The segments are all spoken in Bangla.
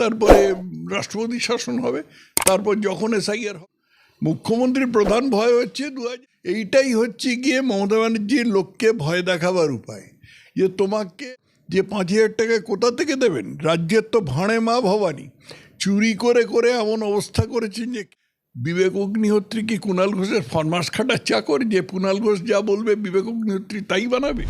তারপরে রাষ্ট্রপতি শাসন হবে, তারপর যখন এসআইআর হবে। মুখ্যমন্ত্রীর প্রধান ভয় হচ্ছে দু হাজার, এইটাই হচ্ছে গিয়ে মমতা ব্যানার্জির লোককে ভয় দেখাবার উপায়। যে তোমাকে যে পাঁচ হাজার টাকা কোথা থেকে দেবেন? রাজ্যের তো ভাঁড়ে মা ভবানী। চুরি করে করে এমন অবস্থা করেছেন যে বিবেক অগ্নিহোত্রী কি কুণাল ঘোষের ফরমাস খাটার চাকর? যে কুণাল ঘোষ যা বলবে বিবেক অগ্নিহোত্রী তাই বানাবে?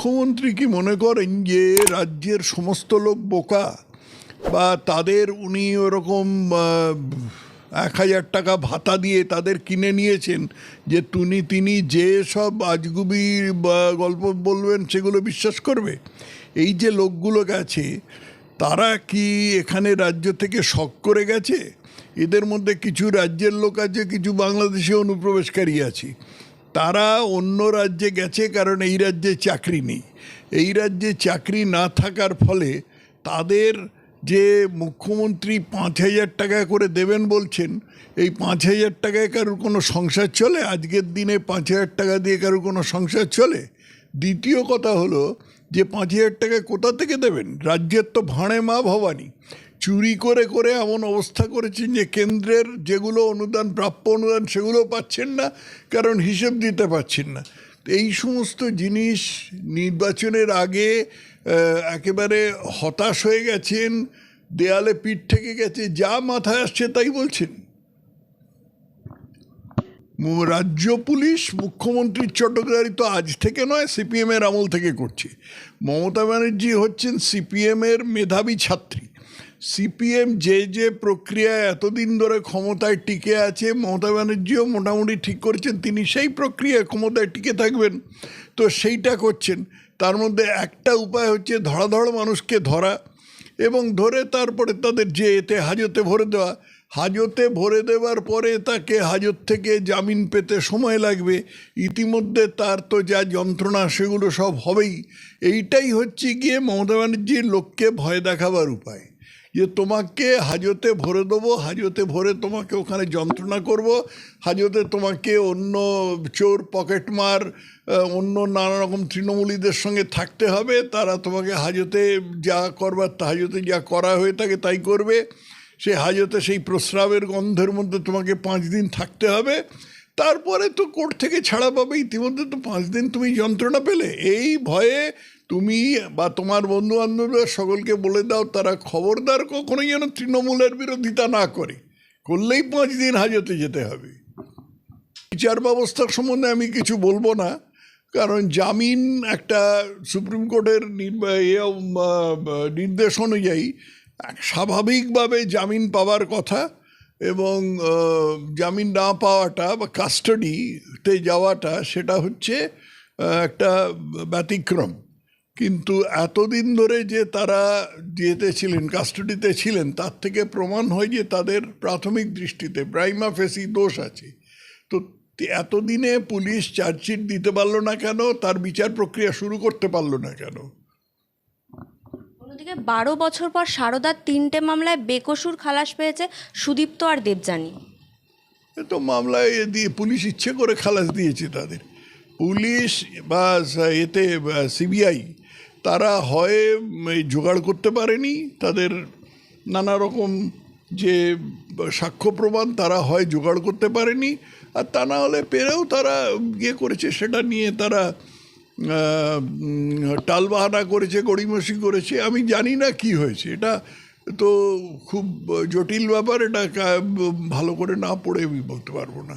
মুখ্যমন্ত্রী কি মনে করেন যে রাজ্যের সমস্ত লোক বোকা? বা তাদের উনি ওরকম এক হাজার টাকা ভাতা দিয়ে তাদের কিনে নিয়েছেন যে তুমি তিনি যে সব আজগুবি গল্প বলবেন সেগুলো বিশ্বাস করবে? এই যে লোকগুলো গেছে, তারা কি এখানে রাজ্য থেকে শখ করে গেছে? এদের মধ্যে কিছু রাজ্যের লোক আছে, কিছু বাংলাদেশে অনুপ্রবেশকারী আছে। তারা অন্য রাজ্যে গেছে কারণ এই রাজ্যে চাকরি নেই। এই রাজ্যে চাকরি না থাকার ফলে তাদের যে মুখ্যমন্ত্রী পাঁচ হাজার টাকা করে দেবেন বলছেন, এই পাঁচ হাজার টাকায় কারোর কোনো সংসার চলে? আজকের দিনে পাঁচ হাজার টাকা দিয়ে কারোর কোনো সংসার চলে? দ্বিতীয় কথা হলো যে পাঁচ হাজার টাকা কোথা থেকে দেবেন? রাজ্যের তো ভাঁড়ে মা ভবানী চুরি করে করে এমন অবস্থা করেছেন যে কেন্দ্রের যেগুলো অনুদান, প্রাপ্য অনুদান, সেগুলো পাচ্ছেন না, কারণ হিসেব দিতে পারছেন না। এই সমস্ত জিনিস নির্বাচনের আগে একেবারে হতাশ হয়ে গেছেন, দেয়ালে পিঠ থেকে গেছে, যা মাথায় আসছে তাই বলছেন। রাজ্য পুলিশ মুখ্যমন্ত্রীর চট্টগ্রারি তো আজ থেকে নয়, সিপিএমের আমল থেকে করছে। মমতা ব্যানার্জি হচ্ছেন সিপিএমের মেধাবী ছাত্রী। সিপিএম যে যে প্রক্রিয়ায় এতদিন ধরে ক্ষমতায় টিকে আছে, মমতা ব্যানার্জিও মোটামুটি ঠিক করেছেন, তিনি সেই প্রক্রিয়ায় ক্ষমতায় টিকে থাকবেন। তো সেইটা করছেন। তার মধ্যে একটা উপায় হচ্ছে ধরাধর মানুষকে ধরা এবং ধরে তারপরে তাদের যে এতে হাজতে ভরে দেওয়া। হাজতে ভরে দেওয়ার পরে তাকে হাজত থেকে জামিন পেতে সময় লাগবে। ইতিমধ্যে তার তো যা যন্ত্রণা, সেগুলো সব হবেই। এইটাই হচ্ছে গিয়ে মমতা ব্যানার্জির লোককে ভয় দেখাবার উপায়। যে তোমাকে হাজতে ভরে দেবো, হাজতে ভরে তোমাকে ওখানে যন্ত্রণা করব, হাজতে তোমাকে অন্য চোর পকেটমার অন্য নানা রকম তৃণমূলীদের সঙ্গে থাকতে হবে, তারা তোমাকে হাজতে যা করবার তা হাজতে যা করা হয়ে থাকে তাই করবে। সে হাজতে সেই প্রস্রাবের গন্ধের মধ্যে তোমাকে পাঁচ দিন থাকতে হবে। তারপরে তো কোর্ট থেকে ছাড়া পাবে, ইতিমধ্যে তো পাঁচ দিন তুমি যন্ত্রণা পেলে। এই ভয়ে তুমি বা তোমার বন্ধু বান্ধবরা সকলকে বলে দাও, তারা খবরদার কখনোই যেন তৃণমূলের বিরোধিতা না করে। করলেই পাঁচ দিন হাজতে যেতে হবে। বিচার ব্যবস্থার সম্বন্ধে আমি কিছু বলব না, কারণ জামিন একটা সুপ্রিম কোর্টের নির্দেশ অনুযায়ী স্বাভাবিকভাবে জামিন পাওয়ার কথা এবং জামিন না পাওয়াটা বা কাস্টাডিতে যাওয়াটা, সেটা হচ্ছে একটা ব্যতিক্রম। কিন্তু এতদিন ধরে যে তারা যেতে ছিলেন কাস্টডিতে ছিলেন তার থেকে প্রমাণ হয় যে তাদের প্রাথমিক দৃষ্টিতে প্রাইমা ফেসি দোষ আছে। তো এতদিনে পুলিশ চার্জশিট দিতে পারল না কেন? তার বিচার প্রক্রিয়া শুরু করতে পারল না কেন? অন্যদিকে বারো বছর পর সারদার তিনটে মামলায় বেকসুর খালাস পেয়েছে সুদীপ্ত আর দেবযানী। এ তো মামলায় দিয়ে পুলিশ ইচ্ছে করে খালাস দিয়েছে তাদের। পুলিশ বা এতে সিবিআই তারা হয় জোগাড় করতে পারেনি। তাদের নানা রকম যে সাক্ষ্য প্রমাণ তারা হয়, জোগাড় করতে পারেনি। আর তা না হলে পেরেও তারা ইয়ে করেছে, সেটা নিয়ে তারা টালবাহানা করেছে, গড়িমসি করেছে। আমি জানি না কি হয়েছে। এটা তো খুব জটিল ব্যাপার। এটা ভালো করে না পড়ে আমি বলতে পারব না।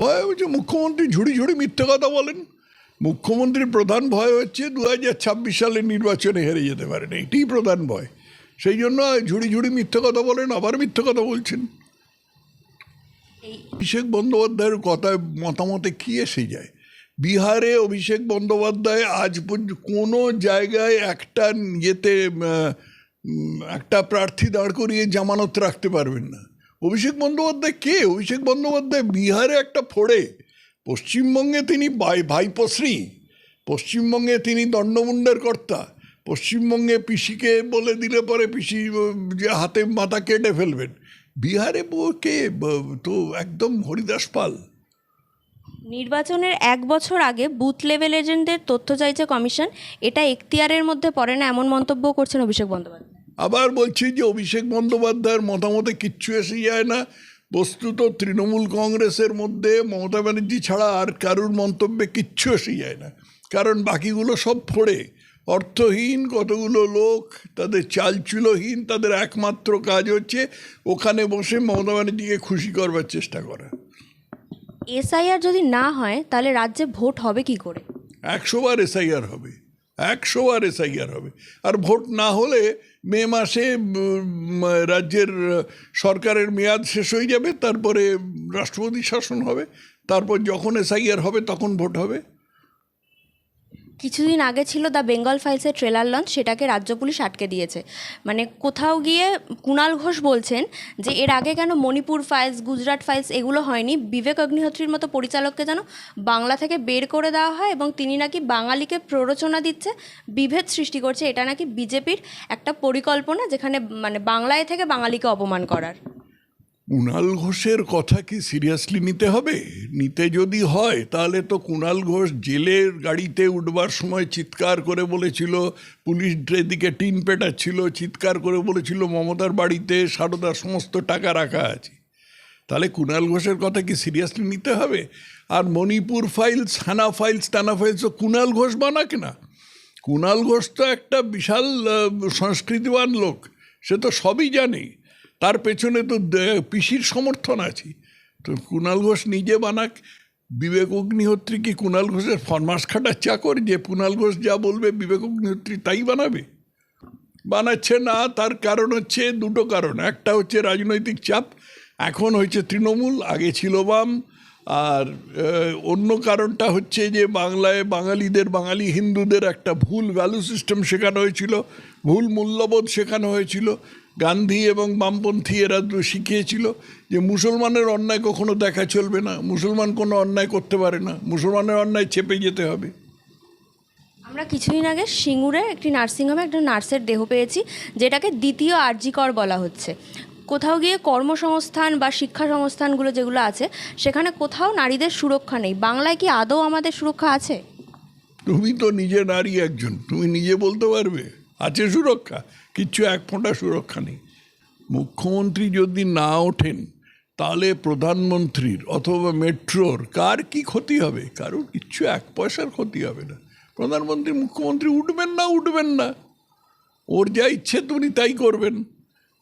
ভয় হচ্ছে মুখ্যমন্ত্রী ঝুড়ি ঝুড়ি মিথ্যে কথা বলেন। মুখ্যমন্ত্রীর প্রধান ভয় হচ্ছে দু হাজার ছাব্বিশ সালের নির্বাচনে হেরে যেতে পারেন। এইটাই প্রধান ভয়। সেই জন্য ঝুড়ি ঝুড়ি মিথ্যে কথা বলেন আবার মিথ্যে কথা বলছেন। অভিষেক বন্দ্যোপাধ্যায়ের কথায় মতামতে কী এসে যায়? বিহারে অভিষেক বন্দ্যোপাধ্যায় আজ পর্যন্ত কোনো জায়গায় একটা ইয়েতে একটা প্রার্থী দাঁড় করিয়ে জামানত রাখতে পারবেন না। অভিষেক বন্দ্যোপাধ্যায় কে? অভিষেক বন্দ্যোপাধ্যায় বিহারে একটা ফোড়ে। পশ্চিমবঙ্গে তিনি ভাই ভাইপশ্রী পশ্চিমবঙ্গে তিনি দণ্ডমুণ্ডের কর্তা। পশ্চিমবঙ্গে পিসিকে বলে দিলে পরে পিসি যে হাতে মাথা কেটে ফেলবেন। বিহারে কে তো একদম হরিদাস পাল। নির্বাচনের এক বছর আগে বুথ লেভেল এজেন্টদের তথ্য চাইছে কমিশন। এটা এখতিয়ারের মধ্যে পড়ে না এমন মন্তব্য করছেন অভিষেক বন্দ্যোপাধ্যায়। আবার বলছি যে অভিষেক বন্দ্যোপাধ্যায়ের মতামতে কিচ্ছু এসে যায় না। বস্তুত তৃণমূল কংগ্রেসের মধ্যে মমতা ব্যানার্জি ছাড়া আর কারুর মন্তব্যে কিচ্ছু এসে যায় না। কারণ বাকিগুলো সব ফোড়ে। অর্থহীন কতগুলো লোক তাদের চালচুলোহীন তাদের একমাত্র কাজ হচ্ছে ওখানে বসে মমতা ব্যানার্জিকে খুশি করবার চেষ্টা করা। এসআইআর যদি না হয় তাহলে রাজ্যে ভোট হবে কি করে? একশোবার এসআইআর হবে। একশোবার এসআইআর হবে। আর ভোট না হলে মে মাসে রাজ্যের সরকারের মেয়াদ শেষ হয়ে যাবে, তারপরে রাষ্ট্রপতি শাসন হবে, তারপর যখন এসআইআর হবে, তখন ভোট হবে। কিছুদিন আগে ছিল দ্য বেঙ্গল ফাইলসের ট্রেলার লঞ্চ, সেটাকে রাজ্য পুলিশ আটকে দিয়েছে। মানে কোথাও গিয়ে কুণাল ঘোষ বলছেন যে, এর আগে কেন মণিপুর ফাইলস, গুজরাট ফাইলস এগুলো হয়নি? বিবেক অগ্নিহোত্রীর মতো পরিচালককে যেন বাংলা থেকে বের করে দেওয়া হয় এবং তিনি নাকি বাঙালিকে প্ররোচনা দিচ্ছে, বিভেদ সৃষ্টি করছে। এটা নাকি বিজেপির একটা পরিকল্পনা যেখানে মানে বাংলায় থেকে বাঙালিকে অপমান করার। কুণাল ঘোষের কথা কি সিরিয়াসলি নিতে হবে? নিতে যদি হয়, তাহলে তো কুণাল ঘোষ জেলের গাড়িতে উঠবার সময় চিৎকার করে বলেছিল, পুলিশ এদিকে টিন পেটাচ্ছিল, চিৎকার করে বলেছিল, মমতার বাড়িতে সারদার সমস্ত টাকা রাখা আছে। তাহলে কুণাল ঘোষের কথা কি সিরিয়াসলি নিতে হবে? আর মণিপুর ফাইলস হানা ফাইলস টানা ফাইলস তো কুণাল ঘোষ বানাক না। কুণাল ঘোষ তো একটা বিশাল সংস্কৃতিবান লোক, সে তো সবই জানে। তার পেছনে তো পিসির সমর্থন আছে। তো কুণাল ঘোষ নিজে বানাক, বিবেক অগ্নিহোত্রী কি কুণাল ঘোষের ফরমাস খাটার চাকর যে কুণাল ঘোষ যা বলবে বিবেক অগ্নিহোত্রী তাই বানাবে? বানাচ্ছে না, তার কারণ হচ্ছে দুটো কারণ। একটা হচ্ছে রাজনৈতিক চাপ, এখন হয়েছে তৃণমূল, আগে ছিল বাম, আর অন্য কারণটা হচ্ছে যে বাংলায় বাঙালিদের, বাঙালি হিন্দুদের একটা ভুল ভ্যালু সিস্টেম শেখানো হয়েছিল, ভুল মূল্যবোধ শেখানো হয়েছিল। গান্ধী এবং বামপন্থী এরা তো শিখিয়েছিল যে মুসলমানের অন্যায় কখনো দেখা চলবে না। মুসলমান কোনো অন্যায় করতে পারে না। মুসলমানের অন্যায় চেপে যেতে হবে। আমরা কিছুদিন আগে সিঙ্গুরে একটি নার্সিংহোমে একটা নার্সের দেহ পেয়েছি যেটাকে দ্বিতীয় আরজিকর বলা হচ্ছে। কোথাও গিয়ে কর্মসংস্থান বা শিক্ষা সংস্থানগুলো যেগুলো আছে সেখানে কোথাও নারীদের সুরক্ষা নেই। বাংলায় কি আদৌ আমাদের সুরক্ষা আছে? তুমি তো নিজে নারী একজন। তুমি নিজে বলতে পারবে? আছে সুরক্ষা, কিচ্ছু এক ফোঁটা সুরক্ষা নেই। মুখ্যমন্ত্রী যদি না ওঠেন, তাহলে প্রধানমন্ত্রীর অথবা মেট্রোর কার কি ক্ষতি হবে? কারোর কিচ্ছু এক পয়সার ক্ষতি হবে না। প্রধানমন্ত্রী, মুখ্যমন্ত্রী উঠবেন না উঠবেন না। ওর যা ইচ্ছে তুমি তাই করবেন।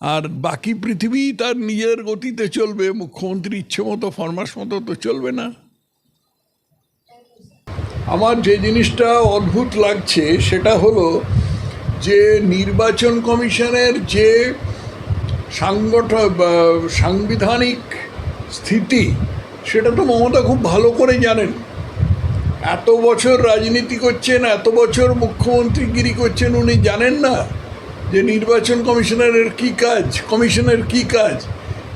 আর বাকি পৃথিবী তার নিজের গতিতে চলবে মুখ্যমন্ত্রী ইচ্ছে মতো ফরমাস মতো তো চলবে না। আমার যে জিনিসটা অদ্ভুত লাগছে, সেটা হলো যে নির্বাচন কমিশনের যে সাংগঠন সাংবিধানিক স্থিতি, সেটা তো মমতা খুব ভালো করে জানেন। এত বছর রাজনীতি করছেন, এত বছর মুখ্যমন্ত্রীগিরি করছেন, উনি জানেন না যে নির্বাচন কমিশনারের কি কাজ, কমিশনের কি কাজ।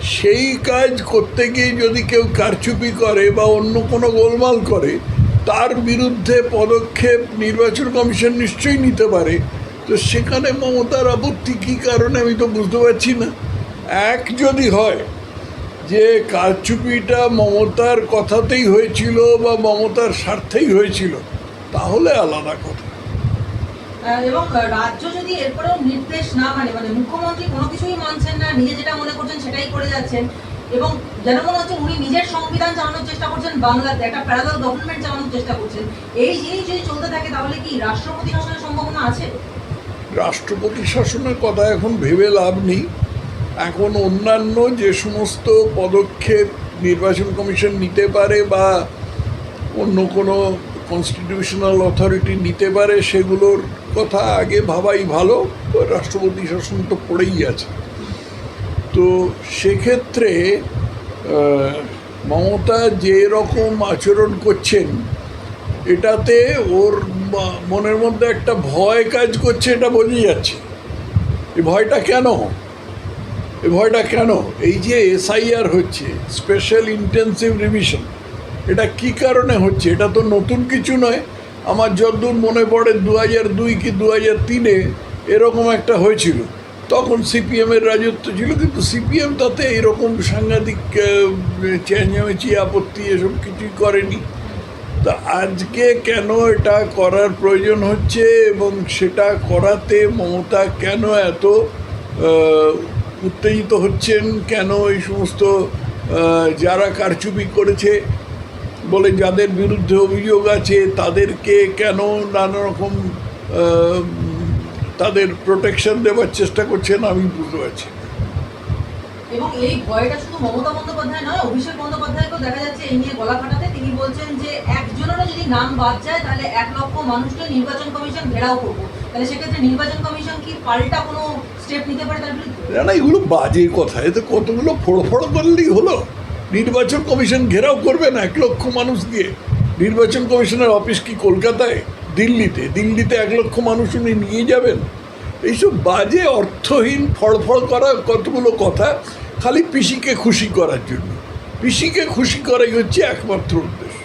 সেই কাজ করতে গিয়ে যদি কেউ কারচুপি করে বা অন্য কোনো গোলমাল করে, তার বিরুদ্ধে পদক্ষেপ নির্বাচন কমিশন নিশ্চয়ই নিতে পারে। তো সেখানে মমতার আপত্তি কী কারণে আমি তো বুঝতে পারছি না। এক যদি হয়, যে কারচুপিটা মমতার কথাতেই হয়েছিল বা মমতার স্বার্থেই হয়েছিল, তাহলে আলাদা কথা। এবং রাজ্য যদি এরপরেও নির্দেশ না মানে মানে মুখ্যমন্ত্রী কোনো কিছুই মানছেন না, নিজে যেটা মনে করছেন সেটাই করে যাচ্ছেন, এবং যেন মনে হচ্ছে উনি নিজের সংবিধান চালানোর চেষ্টা করছেন, বাংলাতে একটা প্যারালাল গভর্নমেন্ট চালানোর চেষ্টা করছেন, এই জিনিস যদি চলতে থাকে তাহলে কি রাষ্ট্রপতি শাসনের সম্ভাবনা আছে? রাষ্ট্রপতি শাসনের কথা এখন ভেবে লাভ নেই। এখন অন্যান্য যে সমস্ত পদক্ষেপ নির্বাচন কমিশন নিতে পারে বা অন্য কোনো কনস্টিটিউশনাল অথরিটি নিতে পারে, সেগুলোর কথা আগে ভাবাই ভালো। রাষ্ট্রপতি শাসন তো পড়েই আছে। তো সেক্ষেত্রে মমতা যে রকম আচরণ করছেন এটাতে ওর মনের মধ্যে একটা ভয় কাজ করছে, এটা বোঝা যাচ্ছে। এই ভয়টা কেন? এই ভয়টা কেন? এই যে এসআইআর হচ্ছে স্পেশাল ইন্টেন্সিভ রিভিশন এটা কি কারণে হচ্ছে? এটা তো নতুন কিছু নয়। আমার যতদূর মনে পড়ে দু হাজার দুই কি দু হাজার তিনে এরকম একটা হয়েছিল। তখন সিপিএমের রাজত্ব ছিল, কিন্তু সিপিএম তাতে এরকম সাংঘাতিক চেঁচামেচি, আপত্তি এসব কিছুই করেনি। তা আজকে কেন এটা করার প্রয়োজন হচ্ছে এবং সেটা করাতে মমতা কেন এত উত্তেজিত হচ্ছেন কেন এই সমস্ত যারা কারচুপি করেছে বলে যাদের বিরুদ্ধে অভিযোগ আছে, তাদেরকে কেন নানা রকম তাদের প্রোটেকশন দেওয়ার চেষ্টা করছেন আমি বুঝতে পারছি। এবং এই ভয়টা শুধু মমতা বন্দ্যোপাধ্যায় নয়, অভিষেক বন্দ্যোপাধ্যায়কেও দেখা যাচ্ছে এই নিয়ে গলা ফাটাতে। তিনি বলছেন যে একজনেরও যদি নাম বাদ যায়, তাহলে এক লক্ষ মানুষকে নির্বাচন কমিশন ঘেরাও করব। তাহলে সেক্ষেত্রে নির্বাচন কমিশন কি পাল্টা কোনো স্টেপ নিতে পারে তার না না, এগুলো বাজে কথা। এতে কতগুলো ফোড়ো ফোড়ো করলেই হলো। নির্বাচন কমিশন ঘেরাও করবে না এক লক্ষ মানুষ দিয়ে? নির্বাচন কমিশনের অফিস কি কলকাতায়? দিল্লিতে? দিল্লিতে এক লক্ষ মানুষ উনি নিয়ে যাবেন? এইসব বাজে, অর্থহীন, ফড়ফড় করা কতগুলো কথা। খালি পিসিকে খুশি করার জন্য। পিসিকে খুশি করাই হচ্ছে একমাত্র উদ্দেশ্য।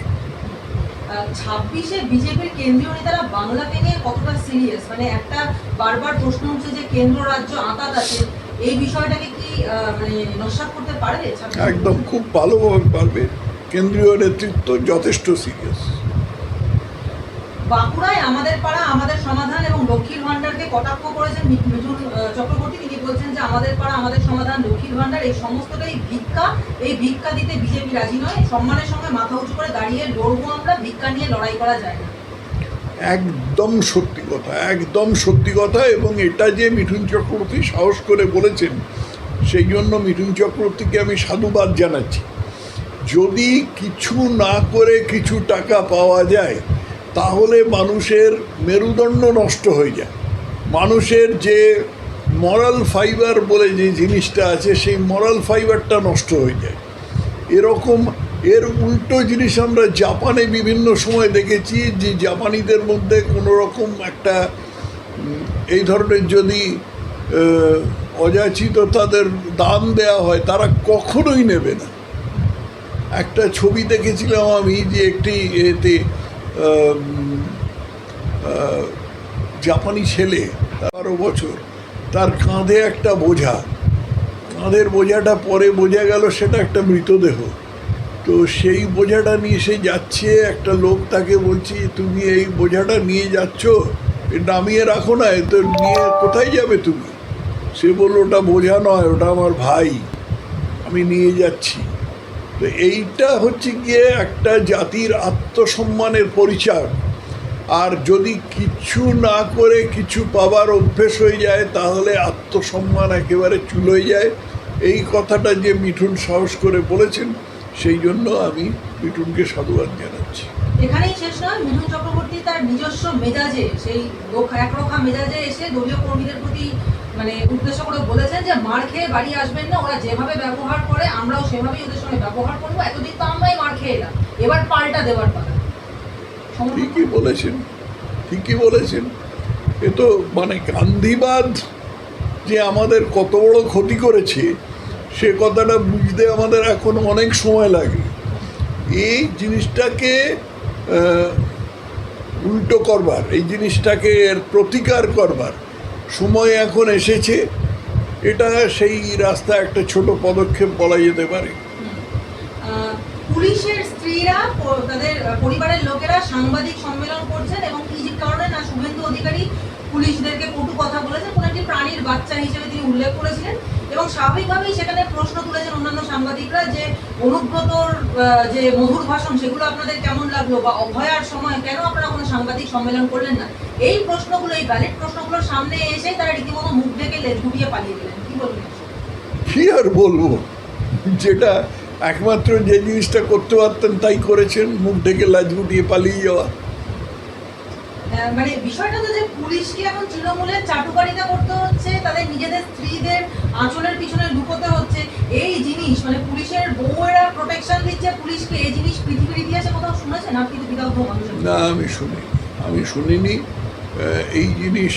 ছাব্বিশে বিজেপির কেন্দ্রীয় নেতারা বাংলাকে নিয়ে কতটা সিরিয়াস মানে একটা বারবার প্রশ্ন উঠছে যে কেন্দ্র রাজ্য আঁতাত আছে। এই বিষয়টাকে কি মানে নস্বাত করতে পারবে 26? একদম খুব ভালোভাবে পারবে। কেন্দ্রীয় নেতৃত্ব যথেষ্ট সিরিয়াস বাঁকুড়ায় আমাদের পাড়া আমাদের সমাধান এবং লক্ষ্মীর ভান্ডারকে কটাক্ষ করেছেন মিঠুন চক্রবর্তী, তিনি বলছেন যে আমাদের পাড়া, আমাদের সমাধান, লক্ষ্মীর ভান্ডার এই সমস্তটাই ভিক্ষা। এই ভিক্ষা দিতে বিজেপি রাজি নয়, সম্মানের সঙ্গে মাথা উঁচু করে দাঁড়িয়ে লড়বো আমরা, ভিক্ষা নিয়ে লড়াই করা যায় না। একদম সত্যি কথা, একদম সত্যি কথা, এবং এটা যে মিঠুন চক্রবর্তী সাহস করে বলেছেন, সেই জন্য মিঠুন চক্রবর্তীকে আমি সাধুবাদ জানাচ্ছি। যদি কিছু না করে কিছু টাকা পাওয়া যায়, তাহলে মানুষের মেরুদণ্ড নষ্ট হয়ে যায়। মানুষের যে মরাল ফাইবার বলে যে জিনিসটা আছে, সেই মরাল ফাইবারটা নষ্ট হয়ে যায়। এরকম, এর উল্টো জিনিস আমরা জাপানে বিভিন্ন সময় দেখেছি যে জাপানিদের মধ্যে কোনো রকম একটা এই ধরনের যদি অযাচিত তাদের দান দেওয়া হয়, তারা কখনোই নেবে না। একটা ছবি দেখেছিলাম আমি যে একটি এতে জাপানি ছেলে, বারো বছর, তার কাঁধে একটা বোঝা। কাঁধের বোঝাটা পরে বোঝা গেল সেটা একটা মৃতদেহ। তো সেই বোঝাটা নিয়ে সে যাচ্ছে, একটা লোক তাকে বলছি, তুমি এই বোঝাটা নিয়ে যাচ্ছ? এ নামিয়ে রাখো না তো নিয়ে কোথায় যাবে তুমি? সে বলল, ওটা বোঝা নয়, ওটা আমার ভাই। আমি নিয়ে যাচ্ছি। তো এইটা হচ্ছে গিয়ে একটা জাতির আত্মসম্মানের পরিচয়। আর যদি কিছু না করে কিছু পাবার অভ্যেস হয়ে যায়, তাহলে আত্মসম্মান একেবারে চুলোয় যায়। এই কথাটা যে মিঠুন সাহস করে বলেছেন, সেই জন্য আমি মিঠুনকে সাধুবাদ জানাচ্ছি। এখানেই শেষ নয়, মিঠুন চক্রবর্তী তার নিজস্ব মেজাজে, সেই একরোখা মেজাজে এসে দলীয় কর্মীদের প্রতি মানে উদ্দেশ্য করে বলেছেন যে, মার খেয়ে বাড়ি আসবেন না, ওরা যেভাবে ব্যবহার করে, আমরাও সেভাবেই ওদের সঙ্গে ব্যবহার করব। এতদিন তো আমরাই মার খেয়ে এলাম, এবার পাল্টা দেওয়ার পালা। ঠিকই বলেছেন ঠিকই বলেছেন। এ তো মানে গান্ধীবাদ যে আমাদের কত বড় ক্ষতি করেছে, সে কথাটা বুঝতে আমাদের এখন অনেক সময় লাগে। এই জিনিসটাকে উল্টো করবার, এই জিনিসটাকে এর প্রতিকার করবার সময় এখন এসেছে। এটা সেই রাস্তা একটা ছোট পদক্ষেপ বলা যেতে পারে। পুলিশের স্ত্রীরা তাদের পরিবারের লোকেরা সাংবাদিক সম্মেলন করছেন এবং কি কারণে না শুভেন্দু অধিকারী পুলিশদেরকে কটু কথা বলেছেন কোন একটি প্রাণীর বাচ্চা হিসেবে তিনি উল্লেখ করেছিলেন এবং স্বাভাবিকভাবেই সেখানে প্রশ্ন তুলেছেন অন্যান্য সাংবাদিকরা যে অনুব্রতর যে মধুর ভাষণ, সেগুলো আপনাদের কেমন লাগল বা অভয়ার সময় কেন আপনারা কোনো সাংবাদিক সম্মেলন করলেন না? এই প্রশ্নগুলো, এই ব্যালিড প্রশ্নগুলোর সামনে এসে তারা রীতিমতো মুখ ঢেকে লেজ গুটিয়ে পালিয়ে গেলেন। কি বলবেন? কি আর বলব? যেটা একমাত্র যে জিনিসটা করতে পারতেন তাই করেছেন মুখ ঢেকে লাজ গুটিয়ে পালিয়ে যাওয়া। আহ, মানে বিষয়টা তো যে পুলিশকে এখন তৃণমূলের চাটুকারিতা করতে হচ্ছে তাদের নিজেদের স্ত্রীদের আঁচলের পিছনে লুকোতে হচ্ছে। এই জিনিস মানে পুলিশের বউয়েরা প্রোটেকশন দিচ্ছে পুলিশকে এই জিনিস পৃথিবীর ইতিহাসে কোথাও শুনেছেন? আপনি তো বিদগ্ধ মানুষ না আমি শুনিনি আমি শুনিনি। এই জিনিস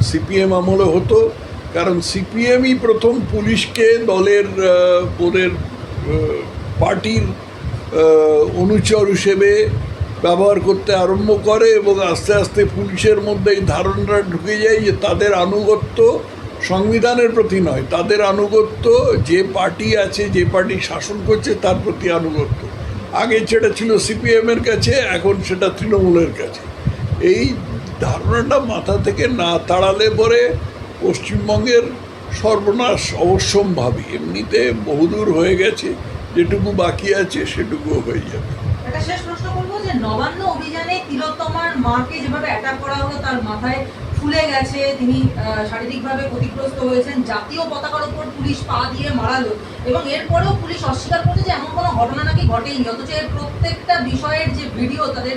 সিপিএম আমলে হতো কারণ সিপিএমই প্রথম পুলিশকে দলের আহ, পার্টির অনুচর হিসেবে ব্যবহার করতে আরম্ভ করে এবং আস্তে আস্তে পুলিশের মধ্যে এই ধারণাটা ঢুকে যায় যে তাদের আনুগত্য সংবিধানের প্রতি নয়। তাদের আনুগত্য যে পার্টি আছে, যে পার্টি শাসন করছে তার প্রতি আনুগত্য। আগে সেটা ছিল সিপিএমের কাছে, এখন সেটা তৃণমূলের কাছে। এই ধারণাটা মাথা থেকে না তাড়ালে পরে পশ্চিমবঙ্গের সর্বনাশ অবশ্যম্ভাবী। এমনিতে বহুদূর হয়ে গেছে, যেটুকু বাকি আছে সেটুকুও হয়ে যাবে। শেষ প্রশ্ন করব যে, নবান্ন অভিযানে মাকে যেভাবে অ্যাটাক করা হলো, তার মাথায় ফুলে গেছে, তিনি শারীরিকভাবে ক্ষতিগ্রস্ত হয়েছেন, জাতীয় পতাকার পুলিশ পা দিয়ে মারালো, এবং এরপরেও পুলিশ অস্বীকার এমন কোনো ঘটনা নাকি প্রত্যেকটা বিষয়ের যে ভিডিও, তাদের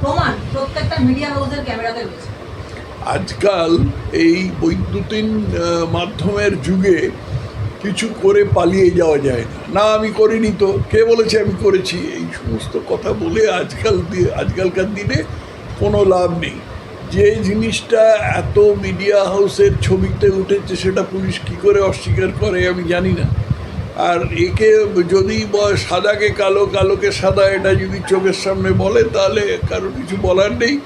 প্রমাণ প্রত্যেকটা মিডিয়া হাউসের ক্যামেরাতে রয়েছে। আজকাল এই বৈদ্যুতিন মাধ্যমের যুগে কিছু করে পালিয়ে যাওয়া যায় না। না, আমি করিনি তো। কে বলেছে আমি করেছি? এই সমস্ত কথা বলে আজকাল আজকালকার দিনে কোনো লাভ নেই। যে জিনিসটা এত মিডিয়া হাউসের ছবিতে উঠেছে, সেটা পুলিশ কী করে অস্বীকার করে আমি জানি না। আর একে যদি সাদাকে কালো, কালোকে সাদা, এটা যদি চোখের সামনে বলে, তাহলে কারও কিছু বলার নেই।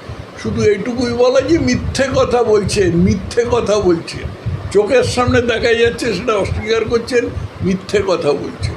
শুধু এইটুকুই বলা যে মিথ্যে কথা বলছেন মিথ্যে কথা বলছেন চোখের সামনে দেখা যাচ্ছে, সেটা অস্বীকার করছেন, মিথ্যে কথা বলছেন।